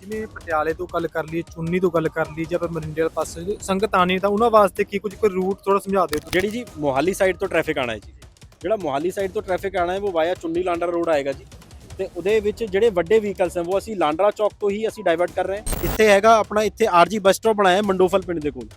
ਜਿਵੇਂ ਪਟਿਆਲੇ ਤੋਂ ਗੱਲ ਕਰ ਲਈ ਚੁੰਨੀ ਤੋਂ ਗੱਲ ਕਰ ਲਈ ਜਾਂ ਫਿਰ ਮਰਿੰਡੇ ਵਾਲੇ ਪਾਸੇ ਸੰਗਤ ਆਣੀ ਤਾਂ ਉਹਨਾਂ ਵਾਸਤੇ ਕੀ ਕੁਝ, ਕੋਈ ਰੂਟ ਥੋੜਾ ਸਮਝਾ ਦਿਓ ਜਿਹੜੀ ਜੀ ਮੋਹਾਲੀ ਸਾਈਡ ਤੋਂ ਟ੍ਰੈਫਿਕ ਆਣਾ ਹੈ ਜੀ। ਜਿਹੜਾ ਮੋਹਾਲੀ ਸਾਈਡ ਤੋਂ ਟ੍ਰੈਫਿਕ ਆਣਾ ਹੈ, ਉਹ ਵਾਇਆ ਚੁੰਨੀ ਲਾਂਡਰਾ ਰੋਡ ਆਏਗਾ ਜੀ। ਤੇ ਉਹਦੇ ਵਿੱਚ ਜਿਹੜੇ ਵੱਡੇ ਵਹੀਕਲਸ ਹਨ ਉਹ ਅਸੀਂ ਲਾਂਡਰਾ ਚੌਕ ਤੋਂ ਹੀ ਅਸੀਂ ਡਾਇਵਰਟ ਕਰ ਰਹੇ ਹਾਂ। ਇੱਥੇ ਹੈਗਾ ਆਪਣਾ, ਇੱਥੇ ਆਰਜੀ ਬੱਸ ਸਟਾਪ ਬਣਾਇਆ ਹੈ ਮੰਡੋਫਲ ਪਿੰਡ ਦੇ ਕੋਲ।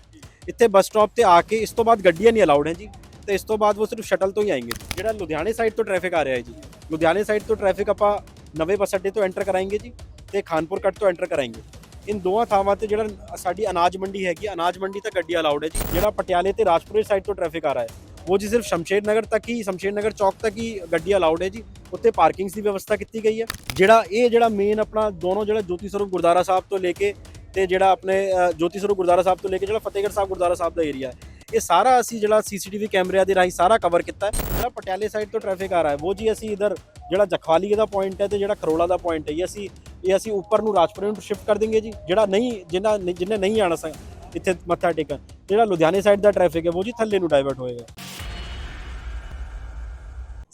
ਇੱਥੇ ਬੱਸ ਸਟਾਪ ਤੇ ਆ ਕੇ ਇਸ ਤੋਂ ਬਾਅਦ ਗੱਡੀਆਂ ਨਹੀਂ ਅਲਾਉਡ ਹੈ ਜੀ। ਤੇ ਇਸ ਤੋਂ ਬਾਅਦ ਉਹ ਸਿਰਫ ਸ਼ਟਲ ਤੋਂ ਹੀ ਆਏਂਗੇ। ਜਿਹੜਾ ਲੁਧਿਆਣੇ ਸਾਈਡ ਤੋਂ ਟ੍ਰੈਫਿਕ ਆ ਰਿਹਾ ਹੈ ਜੀ। ਲੁਧਿਆਣੇ ਸਾਈਡ ਤੋਂ ਟ੍ਰੈਫਿਕ ਆਪਾਂ ਨਵੇਂ ਬੱਸ ਅੱਡੇ ਤੋਂ ਐਂਟਰ ਕਰਾਏਂਗੇ ਜੀ। ਤੇ ਖਾਨਪੁਰ ਕੱਟ ਤੋਂ ਐਂਟਰ ਕਰਾਂਗੇ। ਇਨ ਦੋਵਾਂ ਥਾਵਾਂ ਤੇ ਜਿਹੜਾ ਸਾਡੀ ਅਨਾਜ ਮੰਡੀ ਹੈਗੀ ਅਨਾਜ ਮੰਡੀ ਤੱਕ ਗੱਡੀ ਅਲਾਉਡ ਹੈ ਜੀ। ਜਿਹੜਾ ਪਟਿਆਲੇ ਤੇ ਰਾਜਪੁਰੇ ਸਾਈਡ ਤੋਂ ਟ੍ਰੈਫਿਕ ਆ ਰਿਹਾ ਹੈ, ਉਹ ਜੀ ਸਿਰਫ ਸ਼ਮਸ਼ੇਰ ਨਗਰ ਤੱਕ ਹੀ, ਸ਼ਮਸ਼ੇਰ ਨਗਰ ਚੌਕ ਤੱਕ ਹੀ ਗੱਡੀ ਅਲਾਉਡ ਹੈ ਜੀ। ਉੱਥੇ ਪਾਰਕਿੰਗਸ ਦੀ ਵਿਵਸਥਾ ਕੀਤੀ ਗਈ ਹੈ। ਜਿਹੜਾ ਇਹ ਜਿਹੜਾ ਮੇਨ ਆਪਣਾ ਦੋਨੋਂ ਜਿਹੜਾ ਜੋਤੀ ਸਰੂਪ ਗੁਰਦਾਰਾ ਸਾਹਿਬ ਤੋਂ ਲੈ ਕੇ ਤੇ ਜਿਹੜਾ ਆਪਣੇ ਜੋਤੀ ਸਰੂਪ ਗੁਰਦਾਰਾ ਸਾਹਿਬ ਤੋਂ ਲੈ ਕੇ ਜਿਹੜਾ ਫਤਿਹਗੜ੍ਹ ਸਾਹਿਬ ਗੁਰਦਾਰਾ ਸਾਹਿਬ ਦਾ ਏਰੀਆ ਹੈ। ਇਹ ਸਾਰਾ ਅਸੀਂ ਜਿਹੜਾ ਸੀਸੀਟੀਵੀ ਕੈਮਰਿਆਂ ਦੇ ਰਾਹੀਂ ਸਾਰਾ ਕਵਰ ਕੀਤਾ ਹੈ। ਜਿਹੜਾ ਪਟਿਆਲੇ ਸਾਈਡ ਤੋਂ ਟ੍ਰੈਫਿਕ ਆ ਰਿਹਾ ਹੈ, ਉਹ ਜੀ ਅਸੀਂ ਇਧਰ ਜਿਹੜਾ ਜਖਵਾਲੀ ਦਾ ਪੁਆਇੰਟ ਹੈ ਤੇ ਜਿਹੜਾ ਖਰੋਲਾ ਦਾ ਪੁਆਇੰਟ ਹੈ, ਇਹ ਅਸੀਂ ਇਹ ਅਸੀਂ ਉੱਪਰ ਨੂੰ ਰਾਜਪੁਰੇ ਨੂੰ ਸ਼ਿਫਟ ਕਰ ਦਿੰਗੇ ਜੀ, ਜਿਹੜਾ ਨਹੀਂ ਜਿਨ੍ਹਾਂ ਜਿਹਨੇ ਨਹੀਂ ਆਣਾ ਇੱਥੇ ਮੱਥਾ ਟੇਕਣ, ਜਿਹੜਾ ਲੁਧਿਆਣੇ ਸਾਈਡ ਦਾ ਟ੍ਰੈਫਿਕ ਹੈ, ਉਹ ਜੀ ਥੱਲੇ ਨੂੰ ਡਾਇਵਰਟ ਹੋਏਗਾ।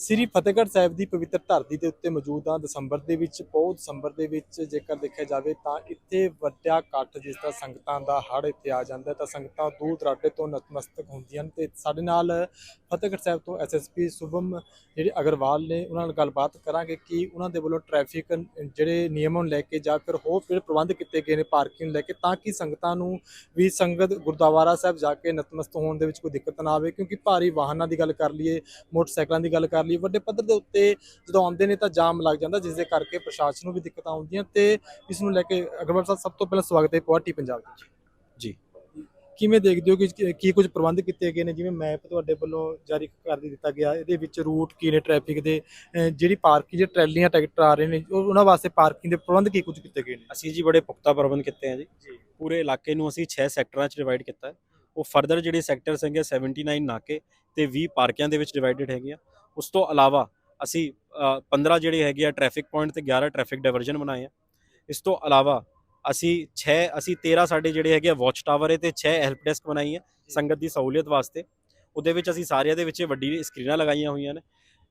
ਸ੍ਰੀ ਫਤਿਹਗੜ੍ਹ ਸਾਹਿਬ ਦੀ ਪਵਿੱਤਰ ਧਰਤੀ ਦੇ ਉੱਤੇ ਮੌਜੂਦ ਹਾਂ। ਦਸੰਬਰ ਦੇ ਵਿੱਚ ਪੌ ਦਸੰਬਰ ਦੇ ਵਿੱਚ ਜੇਕਰ ਦੇਖਿਆ ਜਾਵੇ ਤਾਂ ਇੱਥੇ ਵੱਡਾ ਇਕੱਠ ਜਿਸ ਦਾ ਸੰਗਤਾਂ ਦਾ ਹੜ ਇੱਥੇ ਆ ਜਾਂਦਾ ਤਾਂ ਸੰਗਤਾਂ ਦੂਰ ਦਰਾਡੇ ਤੋਂ ਨਤਮਸਤਕ ਹੁੰਦੀਆਂ ਨੇ ਤੇ ਸਾਡੇ ਨਾਲ ਫਤਿਹਗੜ੍ਹ ਸਾਹਿਬ ਤੋਂ ਐਸਐਸਪੀ ਸੁਭਮ ਜਿਹੜੇ ਅਗਰਵਾਲ ਨੇ, ਉਹਨਾਂ ਨਾਲ ਗੱਲਬਾਤ ਕਰਾਂਗੇ ਕਿ ਉਹਨਾਂ ਦੇ ਵੱਲੋਂ ਟ੍ਰੈਫਿਕ ਜਿਹੜੇ ਨਿਯਮਾਂ ਨੂੰ ਲੈ ਕੇ ਜਾਂ ਫਿਰ ਹੋਰ ਜਿਹੜੇ ਪ੍ਰਬੰਧ ਕੀਤੇ ਗਏ ਨੇ ਪਾਰਕਿੰਗ ਲੈ ਕੇ ਤਾਂ ਕਿ ਸੰਗਤਾਂ ਨੂੰ ਵੀ ਸੰਗਤ ਗੁਰਦੁਆਰਾ ਸਾਹਿਬ ਜਾ ਕੇ ਨਤਮਸਤਕ ਹੋਣ ਦੇ ਵਿੱਚ ਕੋਈ ਦਿੱਕਤ ਨਾ ਆਵੇ। ਕਿਉਂਕਿ ਭਾਰੀ ਵਾਹਨਾਂ ਦੀ ਗੱਲ ਕਰ ਲਈਏ, ਮੋਟਰਸਾਈਕਲਾਂ ਦੀ ਗੱਲ ਕਰ ਲਈਏ ਵੱਡੇ ਪੱਧਰ ਦੇ ਉੱਤੇ ਜਦੋਂ ਆਉਂਦੇ ਨੇ ਤਾਂ ਜਾਮ ਲੱਗ ਜਾਂਦਾ ਜਿਸ ਦੇ ਕਰਕੇ ਪ੍ਰਸ਼ਾਸਨ ਨੂੰ ਵੀ ਦਿੱਕਤਾਂ ਆਉਂਦੀਆਂ ਤੇ ਇਸ ਨੂੰ ਲੈ ਕੇ ਅਗਰਵਾਲ ਸਾਹਿਬ ਸਭ ਤੋਂ ਪਹਿਲਾਂ ਸਵਾਗਤ ਹੈ ਪੁਆਟੀ ਪੰਜਾਬ ਵਿੱਚ। ਜੀ। ਕਿਵੇਂ ਦੇਖਦੇ ਹੋ ਕਿ ਕੀ ਕੁਝ ਪ੍ਰਬੰਧ ਕੀਤੇ ਗਏ ਨੇ? ਜਿਵੇਂ ਮੈਪ ਤੁਹਾਡੇ ਵੱਲੋਂ ਜਾਰੀ ਕਰ ਦਿੱਤਾ ਗਿਆ ਇਹਦੇ ਵਿੱਚ ਰੂਟ ਕੀ ਨੇ ਟ੍ਰੈਫਿਕ ਦੇ ਜਿਹੜੀ ਪਾਰਕਿੰਗ ਜੇ ਟਰੈਲੀਆਂ ਟਰੈਕਟਰ ਆ ਰਹੇ ਨੇ ਉਹ- ਉਹਨਾਂ ਵਾਸਤੇ ਪਾਰਕਿੰਗ ਦੇ ਪ੍ਰਬੰਧ ਕੀ ਕੁਝ ਕੀਤੇ ਗਏ ਨੇ? ਅਸੀਂ ਜੀ ਬੜੇ ਪੁਖਤਾ ਪ੍ਰਬੰਧ ਕੀਤੇ ਆ ਜੀ। ਪੂਰੇ ਇਲਾਕੇ ਨੂੰ ਅਸੀਂ 6 ਸੈਕਟਰਾਂ 'ਚ ਡਿਵਾਈਡ ਕੀਤਾ ਹੈ। ਉਹ ਫਰਦਰ ਜਿਹੜੇ ਸੈਕਟਰਸ ਹੈਗੇ 79 ਨਾਕੇ ਤੇ 20 ਪਾਰਕਿਆਂ ਦੇ ਵਿੱਚ ਡਿਵਾਈਡਡ ਹੈਗੇ ਆ। ਉਸ ਤੋਂ ਇਲਾਵਾ ਅਸੀਂ ਅ, 15 ਜਿਹੜੇ ਹੈਗੇ ਆ ਟ੍ਰੈਫਿਕ ਪੁਆਇੰਟ ਤੇ 11 ਟ੍ਰੈਫਿਕ ਡਾਇਵਰਜਨ ਬਣਾਏ ਆ। ਇਸ ਤੋਂ ਇਲਾਵਾ ਅਸੀਂ 6 ਅਸੀਂ 13 ਸਾਡੇ ਜਿਹੜੇ ਹੈਗੇ ਆ ਵਾਚ ਟਾਵਰ ਹੈ ਤੇ 6 ਹੈਲਪ ਡੈਸਕ ਬਣਾਈ ਹੈ ਸੰਗਤ ਦੀ ਸਹੂਲੀਅਤ ਵਾਸਤੇ। ਉਹਦੇ ਵਿੱਚ ਅਸੀਂ ਸਾਰਿਆਂ ਦੇ ਵਿੱਚ ਵੱਡੀ ਸਕਰੀਨਾਂ ਲਗਾਈਆਂ ਹੋਈਆਂ ਨੇ।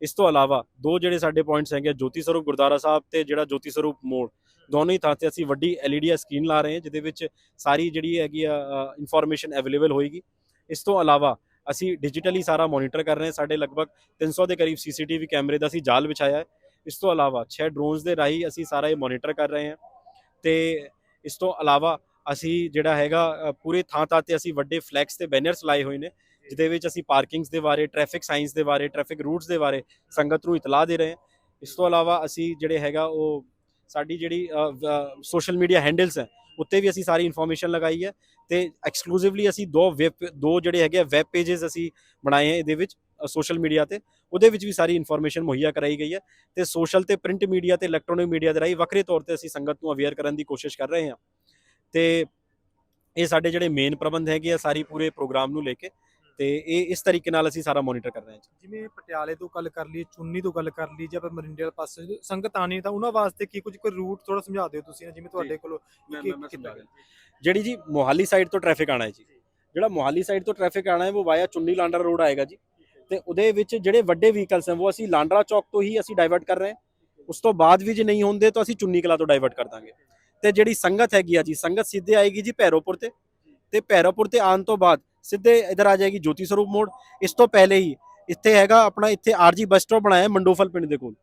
ਇਸ ਤੋਂ ਇਲਾਵਾ ਦੋ ਜਿਹੜੇ ਸਾਡੇ ਪੁਆਇੰਟਸ ਹੈਗੇ ਆ, ਜੋਤੀ ਸਰੂਪ ਗੁਰਦਾਰਾ ਸਾਹਿਬ ਤੇ ਜਿਹੜਾ ਜੋਤੀ ਸਰੂਪ ਮੋੜ ਦੋਨੋਂ ਹੀ ਥਾਂ ਤੇ ਅਸੀਂ ਵੱਡੀ LED ਸਕਰੀਨ ਲਾ ਰਹੇ ਹਾਂ ਜਿਹਦੇ ਵਿੱਚ ਸਾਰੀ ਜਿਹੜੀ ਹੈਗੀ ਆ ਇਨਫੋਰਮੇਸ਼ਨ ਅਵੇਲੇਬਲ ਹੋਏਗੀ। ਇਸ ਤੋਂ ਇਲਾਵਾ ਅਸੀਂ ਡਿਜੀਟਲੀ ਸਾਰਾ ਮੋਨੀਟਰ ਕਰ ਰਹੇ ਹਾਂ। ਸਾਡੇ ਲਗਭਗ 300 ਦੇ ਕਰੀਬ ਸੀਸੀਟੀਵੀ ਕੈਮਰੇ ਦਾ ਅਸੀਂ ਜਾਲ ਵਿਛਾਇਆ ਹੈ। ਇਸ ਤੋਂ ਇਲਾਵਾ 6 ਡਰੋਨਸ ਦੇ ਰਾਹੀਂ ਅਸੀਂ ਸਾਰਾ ਇਹ ਮੋਨੀਟਰ ਕਰ ਰਹੇ ਹਾਂ। ਤੇ ਇਸ ਤੋਂ ਇਲਾਵਾ ਅਸੀਂ ਜਿਹੜਾ ਹੈਗਾ ਪੂਰੇ ਥਾਂ ਥਾਂ ਤੇ ਅਸੀਂ ਵੱਡੇ ਫਲੈਕਸ ਤੇ ਬੈਨਰਸ ਲਾਏ ਹੋਏ ਨੇ, ਜਿਹਦੇ ਵਿੱਚ ਅਸੀਂ ਪਾਰਕਿੰਗਸ ਦੇ ਬਾਰੇ ਟ੍ਰੈਫਿਕ ਸਾਇੰਸ ਦੇ ਬਾਰੇ ਟ੍ਰੈਫਿਕ ਰੂਟਸ ਦੇ ਬਾਰੇ ਸੰਗਤ ਨੂੰ ਇਤਲਾਹ ਦੇ ਰਹੇ ਹਾਂ। ਇਸ ਤੋਂ ਇਲਾਵਾ ਅਸੀਂ ਜਿਹੜੇ ਹੈਗਾ ਉਹ ਸਾਡੀ ਜਿਹੜੀ ਸੋਸ਼ਲ ਮੀਡੀਆ ਹੈਂਡਲਸ ਹੈ ਉੱਤੇ ਵੀ ਅਸੀਂ ਸਾਰੀ ਇਨਫੋਰਮੇਸ਼ਨ ਲਗਾਈ ਹੈ ਤੇ ਐਕਸਕਲੂਸਿਵਲੀ ਅਸੀਂ ਦੋ ਵੈਬ ਦੋ ਜਿਹੜੇ ਹੈਗੇ ਵੈਬ ਪੇजेस ਅਸੀਂ ਬਣਾਏ ਹੈ ਇਹਦੇ ਵਿੱਚ ਸੋਸ਼ਲ ਮੀਡੀਆ ਤੇ। ਉਹਦੇ ਵਿੱਚ ਵੀ ਸਾਰੀ ਇਨਫੋਰਮੇਸ਼ਨ ਮੁਹੱਈਆ ਕਰਾਈ ਗਈ ਹੈ ਤੇ ਸੋਸ਼ਲ ਤੇ ਪ੍ਰਿੰਟ ਮੀਡੀਆ ਤੇ ਇਲੈਕਟ੍ਰੋਨਿਕ ਮੀਡੀਆ ਦੇ ਰਾਹੀਂ ਵੱਖਰੇ ਤੌਰ ਤੇ ਅਸੀਂ ਸੰਗਤ ਨੂੰ ਅਵੇਅਰ ਕਰਨ ਦੀ ਕੋਸ਼ਿਸ਼ ਕਰ ਰਹੇ ਹਾਂ। ਤੇ ਇਹ ਸਾਡੇ ਜਿਹੜੇ ਮੇਨ ਪ੍ਰਬੰਧ ਹੈਗੇ ਆ, ਸਾਰੀ ਪੂਰੇ ਪ੍ਰੋਗਰਾਮ ਨੂੰ ਲੈ ਕੇ ਤੇ ਇਹ ਇਸ ਤਰੀਕੇ ਨਾਲ ਅਸੀਂ ਸਾਰਾ ਮੋਨੀਟਰ ਕਰ ਰਹੇ ਹਾਂ ਜਿਵੇਂ ਪਟਿਆਲੇ ਤੋਂ ਗੱਲ ਕਰ ਲਈ ਚੁੰਨੀ ਤੋਂ ਗੱਲ ਕਰ ਲਈ ਜਾਂ ਫਿਰ ਮਰਿੰਡੇ ਵਾਲੇ ਪਾਸੇ ਸੰਗਤ ਆਣੀ ਤਾਂ ਉਹਨਾਂ ਵਾਸਤੇ ਕੀ ਕੁਝ ਕੋਈ ਰੂਟ ਥੋੜਾ ਸਮਝਾ ਦਿਓ ਤੁਸੀਂ ਜਿਵੇਂ ਤੁਹਾਡੇ ਕੋਲ। ਜਿਹੜੀ ਜੀ ਮੋਹਾਲੀ ਸਾਈਡ ਤੋਂ ਟ੍ਰੈਫਿਕ ਆਣਾ ਹੈ ਜੀ ਜਿਹੜਾ ਮੋਹਾਲੀ ਸਾਈਡ ਤੋਂ ਟ੍ਰੈਫਿਕ ਆਣਾ ਹੈ ਉਹ ਵਾਇਆ ਚੁੰਨੀ ਲਾਂਡਰਾ ਰੋਡ ਆਏਗਾ ਜੀ। ਤੇ ਉਹਦੇ ਵਿੱਚ ਜਿਹੜੇ ਵੱਡੇ ਵਹੀਕਲਸ ਹਨ ਉਹ ਅਸੀਂ ਲਾਂਡਰਾ ਚੌਕ ਤੋਂ ਹੀ ਅਸੀਂ ਡਾਈਵਰਟ ਕਰ ਰਹੇ ਹਾਂ। ਉਸ ਤੋਂ ਬਾਅਦ ਵੀ ਜੇ ਨਹੀਂ ਹੁੰਦੇ ਤਾਂ ਅਸੀਂ ਚੁੰਨੀ ਕਲਾ ਤੋਂ ਡਾਈਵਰਟ ਕਰ ਦਾਂਗੇ। ਤੇ ਜਿਹੜੀ ਸੰਗਤ ਹੈਗੀ ਆ ਜੀ ਸੰਗਤ ਸਿੱਧੇ ਆਏਗੀ ਜੀ ਭੈਰੋਪੁਰ ਤੇ। ਤੇ ਭੈਰੋਪੁਰ ਤੇ ਆਉਣ ਤੋਂ ਬਾਅਦ ਸਿੱਧੇ ਇਧਰ ਆ ਜਾਏਗੀ ਜੋਤੀ ਸਰੂਪ ਮੋੜ। ਇਸ ਤੋਂ ਪਹਿਲੇ ਹੀ ਇੱਥੇ ਹੈਗਾ ਆਪਣਾ ਇੱਥੇ ਆਰਜੀ ਬੱਸ ਸਟਾਪ ਬਣਾਇਆ ਮੰਡੋਫਲ ਪਿੰਡ ਦੇ ਕੋਲ।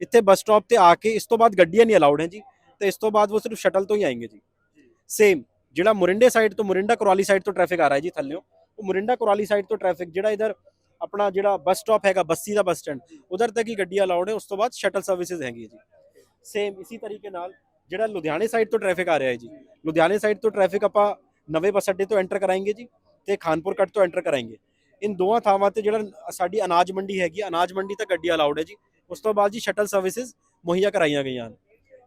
ਇੱਥੇ ਬੱਸ ਸਟਾਪ ਤੇ ਆ ਕੇ ਇਸ ਤੋਂ ਬਾਅਦ ਗੱਡੀਆਂ ਨਹੀਂ ਅਲਾਉਡ ਹੈ ਜੀ। ਤੇ ਇਸ ਤੋਂ ਬਾਅਦ ਉਹ ਸਿਰਫ ਸ਼ਟਲ ਤੋਂ ਹੀ ਆਏਗੇ ਜੀ। ਸੇਮ ਜਿਹੜਾ ਮੁਰਿੰਡੇ ਸਾਈਡ ਤੋਂ ਮੁਰਿੰਡਾ ਕੁਰਾਲੀ ਸਾਈਡ ਤੋਂ ਟ੍ਰੈਫਿਕ ਆ ਰਿਹਾ ਜੀ ਥੱਲਿਓ। ਉਹ ਮੁਰਿੰਡਾ ਕੁਰਾਲੀ ਸਾਈਡ ਤੋਂ ਟ੍ਰੈਫਿਕ ਜਿਹੜਾ ਇਧਰ ਆਪਣਾ ਜਿਹੜਾ ਬੱਸ ਸਟਾਪ ਹੈਗਾ, ਬੱਸੀ ਦਾ ਬੱਸ ਸਟੈਂਡ, ਉਧਰ ਤੱਕ ਹੀ ਗੱਡੀਆਂ ਅਲਾਉਡ ਹੈ। ਉਸ ਤੋਂ ਬਾਅਦ ਸ਼ਟਲ ਸਰਵਿਸਿਜ਼ ਹੈਗੀ ਜੀ। ਸੇਮ ਇਸੇ ਤਰੀਕੇ ਨਾਲ ਜਿਹੜਾ ਲੁਧਿਆਣੇ ਸਾਈਡ ਤੋਂ ਟ੍ਰੈਫਿਕ ਆ ਰਿਹਾ ਹੈ ਜੀ। ਲੁਧਿਆਣੇ ਸਾਈਡ ਤੋਂ ਟ੍ਰੈਫਿਕ ਆਪਾਂ ਨਵੇਂ ਬੱਸ ਅੱਡੇ ਤੋਂ ਐਂਟਰ ਕਰਾਏਗੇ ਜੀ। ਤੇ ਖਾਨਪੁਰ ਕੱਟ ਤੋਂ ਐਂਟਰ ਕਰਾਏਂਗੇ ਇਨ ਦੋਵਾਂ ਥਾਵਾਂ ਤੇ ਜਿਹੜਾ ਸਾਡੀ ਅਨਾਜ ਮੰਡੀ ਹੈਗੀ ਅਨਾਜ ਮੰਡੀ ਤਾਂ ਗੱਡੀ ਅਲਾਉਡ ਹੈ ਜੀ। ਉਸ ਤੋਂ ਬਾਅਦ ਜੀ ਸ਼ਟਲ ਸਰਵਿਸਿਜ਼ ਮੁਹੱਈਆ ਕਰਾਈਆਂ ਗਈਆਂ ਹਨ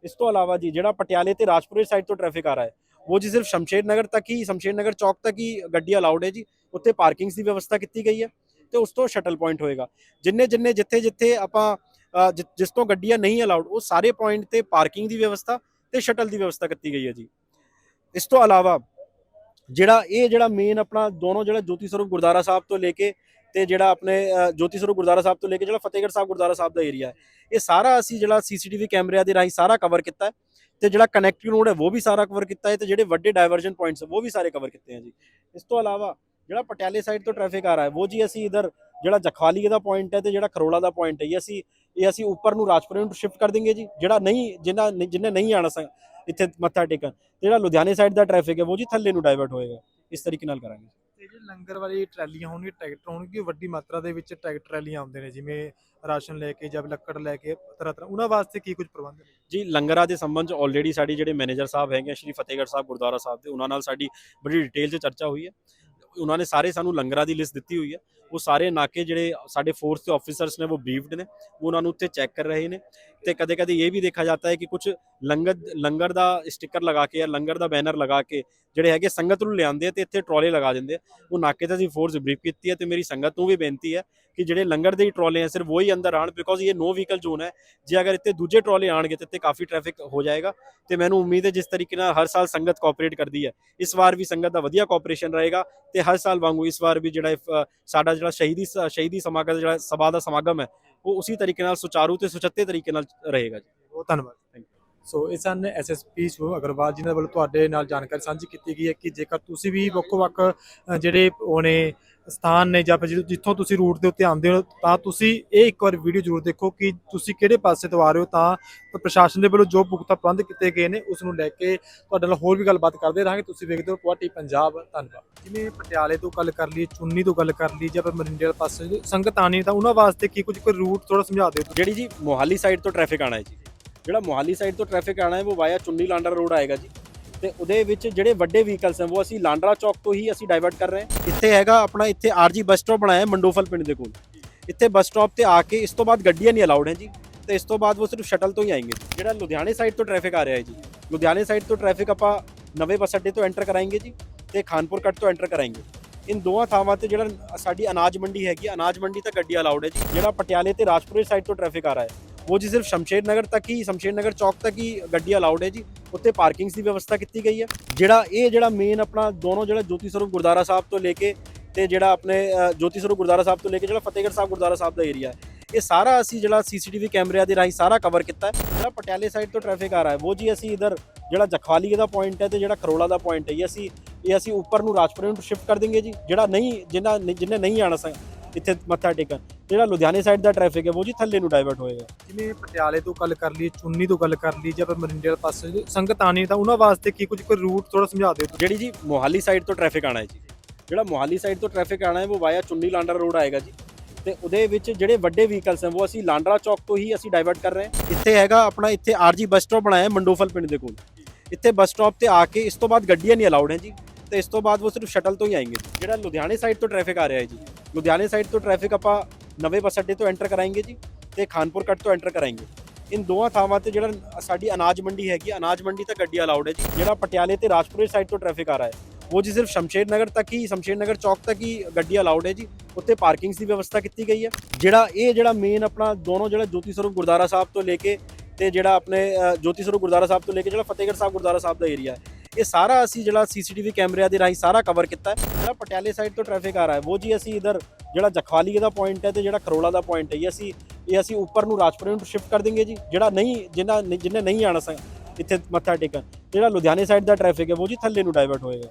ਇਸ ਤੋਂ ਇਲਾਵਾ ਜੀ ਜਿਹੜਾ ਪਟਿਆਲੇ ਤੇ ਰਾਜਪੁਰੇ ਸਾਈਡ ਤੋਂ ਟ੍ਰੈਫਿਕ ਆ ਰਿਹਾ ਹੈ, ਉਹ ਜੀ ਸਿਰਫ ਸ਼ਮਸ਼ੇਰ ਨਗਰ ਤੱਕ ਹੀ ਸ਼ਮਸ਼ੇਰ ਨਗਰ ਚੌਕ ਤੱਕ ਹੀ ਗੱਡੀ ਅਲਾਉਡ ਹੈ ਜੀ। ਉੱਥੇ ਪਾਰਕਿੰਗਸ ਦੀ ਵਿਵਸਥਾ ਕੀਤੀ ਗਈ ਹੈ ਤੇ ਉਸ ਤੋਂ ਸ਼ਟਲ ਪੁਆਇੰਟ ਹੋਏਗਾ। ਜਿੰਨੇ ਜਿੰਨੇ ਜਿੱਥੇ ਜਿੱਥੇ ਆਪਾਂ ਜਿ- ਜਿਸ ਤੋਂ ਗੱਡੀਆਂ ਨਹੀਂ ਅਲਾਉਡ ਉਹ ਸਾਰੇ ਪੁਆਇੰਟ ਤੇ ਪਾਰਕਿੰਗ ਦੀ ਵਿਵਸਥਾ ਤੇ ਸ਼ਟਲ ਦੀ ਵਿਵਸਥਾ ਕੀਤੀ ਗਈ ਹੈ ਜੀ। ਇਸ ਤੋਂ ਇਲਾਵਾ ਜਿਹੜਾ ਇਹ ਜਿਹੜਾ ਮੇਨ ਆਪਣਾ ਦੋਨੋਂ ਜਿਹੜਾ ਜੋਤੀ ਸਰੂਪ ਗੁਰਦਾਰਾ ਸਾਹਿਬ ਤੋਂ ਲੈ ਕੇ ਤੇ ਜਿਹੜਾ ਆਪਣੇ ਜੋਤੀ ਸਰੂਪ ਗੁਰਦਾਰਾ ਸਾਹਿਬ ਤੋਂ ਲੈ ਕੇ ਜਿਹੜਾ ਫਤਿਹਗੜ੍ਹ ਸਾਹਿਬ ਗੁਰਦਾਰਾ ਸਾਹਿਬ ਦਾ ਏਰੀਆ ਹੈ। ਇਹ ਸਾਰਾ ਅਸੀਂ ਜਿਹੜਾ ਸੀਸੀਟੀਵੀ ਕੈਮਰਿਆਂ ਦੇ ਰਾਹੀਂ ਸਾਰਾ ਕਵਰ ਕੀਤਾ ਹੈ ਤੇ ਜਿਹੜਾ ਕਨੈਕਟਿੰਗ ਰੋਡ ਹੈ ਉਹ ਵੀ ਸਾਰਾ ਕਵਰ ਕੀਤਾ ਹੈ ਤੇ ਜਿਹੜੇ ਵੱਡੇ ਡਾਇਵਰਜਨ ਪੁਆਇੰਟਸ ਉਹ ਵੀ ਸਾਰੇ ਕਵਰ ਕੀਤੇ ਹੈ ਜੀ। ਇਸ ਤੋਂ ਇਲਾਵਾ ਜਿਹੜਾ ਪਟਿਆਲੇ ਸਾਈਡ ਤੋਂ ਟ੍ਰੈਫਿਕ ਆ ਰਿਹਾ ਹੈ, ਉਹ ਜੀ ਅਸੀਂ ਇਧਰ ਜਿਹੜਾ ਜਖਵਾਲੀ ਦਾ ਪੁਆਇੰਟ ਹੈ ਤੇ ਜਿਹੜਾ ਖਰੋੜਾ ਦਾ ਪੁਆਇੰਟ ਹੈ, ਇਹ ਅਸੀਂ ਇਹ ਅਸੀਂ ਉੱਪਰ ਨੂੰ ਰਾਜਪੁਰੇ ਨੂੰ ਸ਼ਿਫਟ ਕਰ ਦਿੰਗੇ ਜੀ। ਜਿਹੜਾ ਨਹੀਂ ਜਿਨ੍ਹਾਂ ਜਿਹਨੇ ਨਹੀਂ ਆਣਾ ਸਕ ਇੱਥੇ ਮੱਥਾ ਟੇਕਣ। ਜਿਹੜਾ ਲੁਧਿਆਣੇ ਸਾਈਡ ਦਾ ਟ੍ਰੈਫਿਕ ਹੈ ਉਹ ਜੀ ਥੱਲੇ ਨੂੰ ਡਾਇਵਰਟ ਹੋਏਗਾ। ਇਸ ਤਰੀਕੇ ਨਾਲ ਕਰਾਂਗੇ। ਤੇ ਜਿਹੜੇ ਲੰਗਰ ਵਾਲੀ ਟਰਾਲੀਆਂ ਹੋਣਗੀਆਂ ਟਰੈਕਟਰ ਹੋਣਗੇ ਵੱਡੀ ਮਾਤਰਾ ਦੇ ਵਿੱਚ ਟਰੈਕਟਰ ਟਰਾਲੀਆਂ ਆਉਂਦੇ ਨੇ ਜਿਵੇਂ ਰਾਸ਼ਨ ਲੈ ਕੇ ਜਾਂ ਲੱਕੜ ਲੈ ਕੇ ਤਰ੍ਹਾਂ ਤਰ੍ਹਾਂ ਉਹਨਾਂ ਵਾਸਤੇ ਕੀ ਕੁਝ ਪ੍ਰਬੰਧ ਨੇ? ਜੀ ਲੰਗਰਾਂ ਦੇ ਸੰਬੰਧ ਚ ਆਲਰੇਡੀ ਸਾਡੀ ਜਿਹੜੇ ਮੈਨੇਜਰ ਸਾਹਿਬ ਹੈਗੇ ਸ਼੍ਰੀ ਫਤਿਹਗੜ੍ਹ ਸਾਹਿਬ ਗੁਰਦੁਆਰਾ ਸਾਹਿਬ ਦੇ ਉਹਨਾਂ ਨਾਲ ਸਾਡੀ ਬੜੀ ਡਿਟੇਲ 'ਚ ਚਰਚਾ ਹੋਈ ਹੈ। ਉਹਨਾਂ ਨੇ ਸਾਰੇ ਸਾਨੂੰ ਲੰਗਰਾਂ ਦੀ ਲਿਸਟ ਦਿੱਤੀ ਹੋਈ ਹੈ। ਉਹ ਸਾਰੇ ਨਾਕੇ ਜਿਹੜੇ ਸਾਡੇ ਫੋਰਸ ਦੇ ਆਫੀਸਰਸ ਨੇ, ਉਹ ਬਰੀਫਡ ਨੇ ਉਹਨਾਂ ਨੂੰ ਉੱਥੇ ਚੈੱਕ ਕਰ ਰਹੇ ਨੇ ਤੇ ਕਦੇ ਕਦੇ ਇਹ ਵੀ ਦੇਖਿਆ ਜਾਂਦਾ ਹੈ ਕਿ ਕੁਝ ਲੰਗਰ ਲੰਗਰ ਦਾ ਸਟicker ਲਗਾ ਕੇ ਜਾਂ ਲੰਗਰ ਦਾ ਬੈਨਰ ਲਗਾ ਕੇ ਜਿਹੜੇ ਹੈਗੇ ਸੰਗਤ ਨੂੰ ਲਿਆਉਂਦੇ ਆ ਤੇ ਇੱਥੇ ਟਰਾਲੇ ਲਗਾ ਦਿੰਦੇ ਆ। ਉਹ ਨਾਕੇ ਤੇ ਅਸੀਂ ਫੋਰਸ ਬਰੀਫ ਕੀਤੀ ਹੈ ਤੇ ਮੇਰੀ ਸੰਗਤ ਨੂੰ ਵੀ ਬੇਨਤੀ ਹੈ ਕਿ ਜਿਹੜੇ ਲੰਗਰ ਦੇ ਹੀ ਟਰਾਲੇ ਹੈ, ਸਿਰਫ ਉਹੀ ਅੰਦਰ ਆਣ ਬਿਕੋਜ਼ ਇਹ ਨੋ ਵਹੀਕਲ ਜ਼ੋਨ ਹੈ। ਜੇ ਅਗਰ ਇੱਥੇ ਦੂਜੇ ਟਰਾਲੇ ਆਣਗੇ ਤੇ ਇੱਥੇ ਕਾਫੀ ਟ੍ਰੈਫਿਕ ਹੋ ਜਾਏਗਾ ਤੇ ਮੈਨੂੰ ਉਮੀਦ ਹੈ ਜਿਸ ਤਰੀਕੇ ਨਾਲ ਹਰ ਸਾਲ ਸੰਗਤ ਕੋਆਪਰੇਟ ਕਰਦੀ ਹੈ। ਇਸ ਵਾਰ ਵੀ ਸੰਗਤ ਦਾ ਵਧੀਆ ਕੋਆਪਰੇਸ਼ਨ ਰਹੇਗਾ ਤੇ ਹਰ ਸਾਲ ਵਾਂਗੂ ਇਸ ਵਾਰ ਵੀ ਜਿਹੜਾ ਸਾਡਾ ਜਿਹੜਾ ਸ਼ਹੀਦੀ ਸ- ਸ਼ਹੀਦੀ ਸਮਾਗਮ ਦਾ ਜਿਹੜਾ ਸਭਾ ਦਾ ਸਮਾਗਮ ਹੈ ਉਹ ਉਸੇ ਤਰੀਕੇ ਨਾਲ ਸੁਚਾਰੂ ਤੇ ਸੁਚੱਤੇ ਤਰੀਕੇ ਨਾਲ ਰਹੇਗਾ ਜੀ। ਬਹੁਤ ਧੰਨਵਾਦ। Thank ਸੋ ਇਹ ਸਨ ਐਸਐਸਪੀ ਸ਼ੁਭ ਅਗਰਵਾਲ ਜੀ ਦੇ ਵੱਲੋਂ ਤੁਹਾਡੇ ਨਾਲ ਜਾਣਕਾਰੀ ਸਾਂਝੀ ਕੀਤੀ ਗਈ ਹੈ ਕਿ ਜੇਕਰ ਤੁਸੀਂ ਵੀ ਵੱਖ-ਵੱਖ ਜਿਹੜੇ ਉਹਨੇ ਸਥਾਨ ਨੇ ਜਾਂ ਫਿਰ ਜਿੱਥੋਂ ਤੁਸੀਂ ਰੂਟ ਦੇ ਉੱਤੇ ਆਉਂਦੇ ਹੋ, ਤਾਂ ਤੁਸੀਂ ਇਹ ਇੱਕ ਵਾਰ ਵੀਡੀਓ ਜ਼ਰੂਰ ਦੇਖੋ ਕਿ ਤੁਸੀਂ ਕਿਹੜੇ ਪਾਸੇ ਤੋਂ ਆ ਰਹੇ ਹੋ, ਤਾਂ ਪ੍ਰਸ਼ਾਸਨ ਦੇ ਵੱਲੋਂ ਜੋ ਪੁਖਤਾ ਪ੍ਰਬੰਧ ਕੀਤੇ ਗਏ ਨੇ, ਉਸ ਨੂੰ ਲੈ ਕੇ ਤੁਹਾਡੇ ਨਾਲ ਹੋਰ ਵੀ ਗੱਲਬਾਤ ਕਰਦੇ ਰਹਾਂਗੇ। ਤੁਸੀਂ ਵੇਖਦੇ ਹੋ ਪੁਆਟੀ ਪੰਜਾਬ, ਧੰਨਵਾਦ। ਜਿਵੇਂ ਪਟਿਆਲੇ ਤੋਂ ਗੱਲ ਕਰ ਲਈ ਚੁੰਨੀ ਤੋਂ ਗੱਲ ਕਰ ਲਈ ਜਾਂ ਫਿਰ ਮਰਿੰਡੇ ਵਾਲੇ ਪਾਸੇ ਸੰਗਤ ਆਣੀ ਤਾਂ ਉਹਨਾਂ ਵਾਸਤੇ ਕੀ ਕੁਝ, ਕੋਈ ਰੂਟ ਥੋੜਾ ਸਮਝਾ ਦਿਓ ਜਿਹੜੀ ਜੀ ਮੋਹਾਲੀ ਸਾਈਡ ਤੋਂ ਟ੍ਰੈਫਿਕ ਆਣਾ ਹੈ ਜੀ। ਜਿਹੜਾ ਮੋਹਾਲੀ ਸਾਈਡ ਤੋਂ ਟ੍ਰੈਫਿਕ ਆਣਾ ਹੈ, ਉਹ ਵਾਇਆ ਚੁੰਨੀ ਲਾਂਡਰਾ ਰੋਡ ਆਏਗਾ ਜੀ। ਤੇ ਉਹਦੇ ਵਿੱਚ ਜਿਹੜੇ ਵੱਡੇ ਵਹੀਕਲਸ ਹਨ ਉਹ ਅਸੀਂ ਲਾਂਡਰਾ ਚੌਕ ਤੋਂ ਹੀ ਅਸੀਂ ਡਾਇਵਰਟ ਕਰ ਰਹੇ ਹਾਂ। ਇੱਥੇ ਹੈਗਾ ਆਪਣਾ, ਇੱਥੇ ਆਰਜੀ ਬੱਸ ਸਟਾਪ ਬਣਾਇਆ ਮੰਡੋਫਲ ਪਿੰਡ ਦੇ ਕੋਲ। ਇੱਥੇ ਬੱਸ ਸਟਾਪ ਤੇ ਆ ਕੇ ਇਸ ਤੋਂ ਬਾਅਦ ਗੱਡੀਆਂ ਨਹੀਂ ਅਲਾਉਡ ਹੈ ਜੀ। ਤੇ ਇਸ ਤੋਂ ਬਾਅਦ ਉਹ ਸਿਰਫ ਸ਼ਟਲ ਤੋਂ ਹੀ ਆਏਗੇ। ਜਿਹੜਾ ਲੁਧਿਆਣੇ ਸਾਈਡ ਤੋਂ ਟ੍ਰੈਫਿਕ ਆ ਰਿਹਾ ਹੈ ਜੀ। ਲੁਧਿਆਣੇ ਸਾਈਡ ਤੋਂ ਟ੍ਰੈਫਿਕ ਆਪਾਂ ਨਵੇਂ ਬੱਸ ਅੱਡੇ ਤੋਂ ਐਂਟਰ ਕਰਾਏਗੇ ਜੀ ਤੇ ਖਾਨਪੁਰ ਕੱਟ ਤੋਂ ਐਂਟਰ ਕਰਾਂਗੇ। ਇਨ ਦੋਵਾਂ ਥਾਵਾਂ ਤੇ ਜਿਹੜਾ ਸਾਡੀ ਅਨਾਜ ਮੰਡੀ ਹੈਗੀ, ਅਨਾਜ ਮੰਡੀ ਤਾਂ ਗੱਡੀ ਅਲਾਉਡ ਹੈ ਜੀ। ਜਿਹੜਾ ਪਟਿਆਲੇ ਤੇ ਰਾਜਪੁਰੇ ਸਾਈਡ ਤੋਂ ਟ੍ਰੈਫਿਕ ਆ ਰਿਹਾ ਹੈ। ਉਹ ਜੀ ਸਿਰਫ ਸ਼ਮਸ਼ੇਰ ਨਗਰ ਤੱਕ ਹੀ ਸ਼ਮਸ਼ੇਰ ਨਗਰ ਚੌਕ ਤੱਕ ਹੀ ਗੱਡੀ ਅਲਾਉਡ ਹੈ ਜੀ ਉੱਥੇ ਪਾਰਕਿੰਗਸ ਦੀ ਵਿਵਸਥਾ ਕੀਤੀ ਗਈ ਹੈ ਜਿਹੜਾ ਇਹ ਜਿਹੜਾ ਮੇਨ ਆਪਣਾ ਦੋਨੋਂ ਜਿਹੜਾ ਜੋਤੀ ਸਰੂਪ ਗੁਰਦਾਰਾ ਸਾਹਿਬ ਤੋਂ ਲੈ ਕੇ ਤੇ ਜਿਹੜਾ ਆਪਣੇ ਜੋਤੀ ਸਰੂਪ ਗੁਰਦਾਰਾ ਸਾਹਿਬ ਤੋਂ ਲੈ ਕੇ ਜਿਹੜਾ ਫਤਿਹਗੜ੍ਹ ਸਾਹਿਬ ਗੁਰਦਾਰਾ ਸਾਹਿਬ ਦਾ ਏਰੀਆ ਹੈ ਇਹ ਸਾਰਾ ਅਸੀਂ ਜਿਹੜਾ ਸੀਸੀਟੀਵੀ ਕੈਮਰਿਆਂ ਦੇ ਰਾਹੀਂ ਸਾਰਾ ਕਵਰ ਕੀਤਾ ਹੈ ਜਿਹੜਾ ਪਟਿਆਲੇ ਸਾਈਡ ਤੋਂ ਟ੍ਰੈਫਿਕ ਆ ਰਿਹਾ ਹੈ ਉਹ ਜੀ ਅਸੀਂ ਇਧਰ ਜਿਹੜਾ ਜਖਵਾਲੀ ਦਾ ਪੁਆਇੰਟ ਹੈ ਤੇ ਜਿਹੜਾ ਖਰੋੜਾ ਦਾ ਪੁਆਇੰਟ ਹੈ ਇਹ ਅਸੀਂ ਇਹ ਅਸੀਂ ਉੱਪਰ ਨੂੰ ਰਾਜਪੁਰੇ ਨੂੰ ਸ਼ਿਫਟ ਕਰ ਦਿੰਗੇ ਜੀ ਜਿਹੜਾ ਨਹੀਂ ਜਿਨ੍ਹਾਂ ਜਿਹਨੇ ਨਹੀਂ ਆਣਾ ਸਕ ਇੱਥੇ ਮੱਥਾ ਟੇਕਣ। ਜਿਹੜਾ ਲੁਧਿਆਣੇ ਸਾਈਡ ਦਾ ਟ੍ਰੈਫਿਕ ਹੈ ਉਹ ਜੀ ਥੱਲੇ ਨੂੰ ਡਾਇਵਰਟ ਹੋਏਗਾ। ਜਿਵੇਂ ਪਟਿਆਲੇ ਤੋਂ ਗੱਲ ਕਰ ਲਈ ਚੁੰਨੀ ਤੋਂ ਗੱਲ ਕਰ ਲਈ ਜਾਂ ਫਿਰ ਮਰਿੰਡੇ ਵਾਲੇ ਪਾਸੇ ਸੰਗਤ ਆਣੀ ਤਾਂ ਉਹਨਾਂ ਵਾਸਤੇ ਕੀ ਕੁਝ ਕੋਈ ਰੂਟ ਥੋੜਾ ਸਮਝਾ ਦਿਓ ਜਿਹੜੀ ਜੀ ਮੋਹਾਲੀ ਸਾਈਡ ਤੋਂ ਟ੍ਰੈਫਿਕ ਆਣਾ ਹੈ ਜੀ। ਜਿਹੜਾ ਮੋਹਾਲੀ ਸਾਈਡ ਤੋਂ ਟ੍ਰੈਫਿਕ ਆਣਾ ਹੈ ਉਹ ਵਾਇਆ ਚੁੰਨੀ ਲਾਂਡਰਾ ਰੋਡ ਆਏਗਾ ਜੀ। ਤੇ ਉਹਦੇ ਵਿੱਚ ਜਿਹੜੇ ਵੱਡੇ ਵਹੀਕਲਸ ਹਨ ਉਹ ਅਸੀਂ ਲਾਂਡਰਾ ਚੌਕ ਤੋਂ ਹੀ ਅਸੀਂ ਡਾਇਵਰਟ ਕਰ ਰਹੇ ਹਾਂ। ਇੱਥੇ ਹੈਗਾ ਆਪਣਾ ਇੱਥੇ ਆਰਜੀ ਬੱਸ ਸਟਾਪ ਬਣਾਇਆ ਹੈ ਮੰਡੋਫਲ ਪਿੰਡ ਦੇ ਕੋਲ। ਇੱਥੇ ਬੱਸ ਸਟਾਪ ਤੇ ਆ ਕੇ ਇਸ ਤੋਂ ਬਾਅਦ ਗੱਡੀਆਂ ਨਹੀਂ ਅਲਾਉਡ ਹੈ ਜੀ। ਤੇ ਇਸ ਤੋਂ ਬਾਅਦ ਉਹ ਸਿਰਫ ਸ਼ਟਲ ਤੋਂ ਹੀ ਆਏंगे ਜਿਹੜਾ ਲੁਧਿਆਣੇ ਸਾਈਡ ਤੋਂ ਟ੍ਰੈਫਿਕ ਆ ਰਿਹਾ ਹੈ ਜੀ ਲੁਧਿਆਣੇ ਸਾਈਡ ਤੋਂ ਟ੍ਰੈਫਿਕ ਆਪਾਂ ਨਵੇਂ ਬੱਸ ਅੱਡੇ ਤੋਂ ਐਂਟਰ ਕਰਾਏंगे ਜੀ ਤੇ ਖਾਨਪੁਰ ਕੱਟ ਤੋਂ ਐਂਟਰ ਕਰਾਏंगे ਇਨ ਦੋਵਾਂ ਥਾਵਾਂ ਤੇ ਜਿਹੜਾ ਸਾਡੀ ਅਨਾਜ ਮੰਡੀ ਹੈਗੀ, ਅਨਾਜ ਮੰਡੀ ਤੱਕ ਗੱਡੀ ਅਲਾਉਡ ਹੈ ਜੀ। ਜਿਹੜਾ ਪਟਿਆਲੇ ਤੇ ਰਾਜਪੁਰੇ ਸਾਈਡ ਤੋਂ ਟ੍ਰੈਫਿਕ ਆ ਰਿਹਾ ਹੈ। ਉਹ ਜੀ ਸਿਰਫ ਸ਼ਮਸ਼ੇਰ ਨਗਰ ਤੱਕ ਹੀ, ਸ਼ਮਸ਼ੇਰ ਨਗਰ ਚੌਕ ਤੱਕ ਹੀ ਗੱਡੀ ਅਲਾਉਡ ਹੈ ਜੀ। ਉੱਥੇ ਪਾਰਕਿੰਗ ਦੀ ਵਿਵਸਥਾ ਕੀਤੀ ਗਈ ਹੈ। ਜਿਹੜਾ ਇਹ ਜਿਹੜਾ ਮੇਨ ਆਪਣਾ ਦੋਨੋਂ ਜਿਹੜਾ ਜੋਤੀ ਸਰੂਪ ਗੁਰਦਾਰਾ ਸਾਹਿਬ ਤੋਂ ਲੈ ਕੇ ਤੇ ਜਿਹੜਾ ਆਪਣੇ ਜੋਤੀ ਸਰੂਪ ਗੁਰਦਾਰਾ ਸਾਹਿਬ ਤੋਂ ਲੈ ਕੇ ਜਿਹੜਾ ਫਤਿਹਗੜ੍ਹ ਸਾਹਿਬ ਗੁਰਦਾਰਾ ਸਾਹਿਬ ਦਾ ਏਰੀਆ ਹੈ। ਇਹ ਸਾਰਾ ਅਸੀਂ ਜਿਹੜਾ ਸੀਸੀਟੀਵੀ ਕੈਮਰਿਆਂ ਦੇ ਰਾਹੀਂ ਸਾਰਾ ਕਵਰ ਕੀਤਾ ਹੈ। ਜਿਹੜਾ ਪਟਿਆਲੇ ਸਾਈਡ ਤੋਂ ਟ੍ਰੈਫਿਕ ਆ ਰਿਹਾ ਹੈ, ਉਹ ਜੀ ਅਸੀਂ ਇਧਰ ਜਿਹੜਾ ਜਖਵਾਲੀਏ ਦਾ ਪੁਆਇੰਟ ਹੈ ਤੇ ਜਿਹੜਾ ਖਰੋੜਾ ਦਾ ਪੁਆਇੰਟ ਹੈ ਇਹ ਅਸੀਂ ਇਹ ਅਸੀਂ ਉੱਪਰ ਨੂੰ ਰਾਜਪੁਰੇ ਨੂੰ ਸ਼ਿਫਟ ਕਰ ਦਿੰਗੇ ਜੀ, ਜਿਹੜਾ ਨਹੀਂ ਜਿਨ੍ਹਾਂ ਜਿਹਨੇ ਨਹੀਂ ਆਣਾ ਇੱਥੇ ਮੱਥਾ ਟੇਕਣ, ਜਿਹੜਾ ਲੁਧਿਆਣੇ ਸਾਈਡ ਦਾ ਟ੍ਰੈਫਿਕ ਹੈ, ਉਹ ਜੀ ਥੱਲੇ ਨੂੰ ਡਾਇਵਰਟ ਹੋਏਗਾ।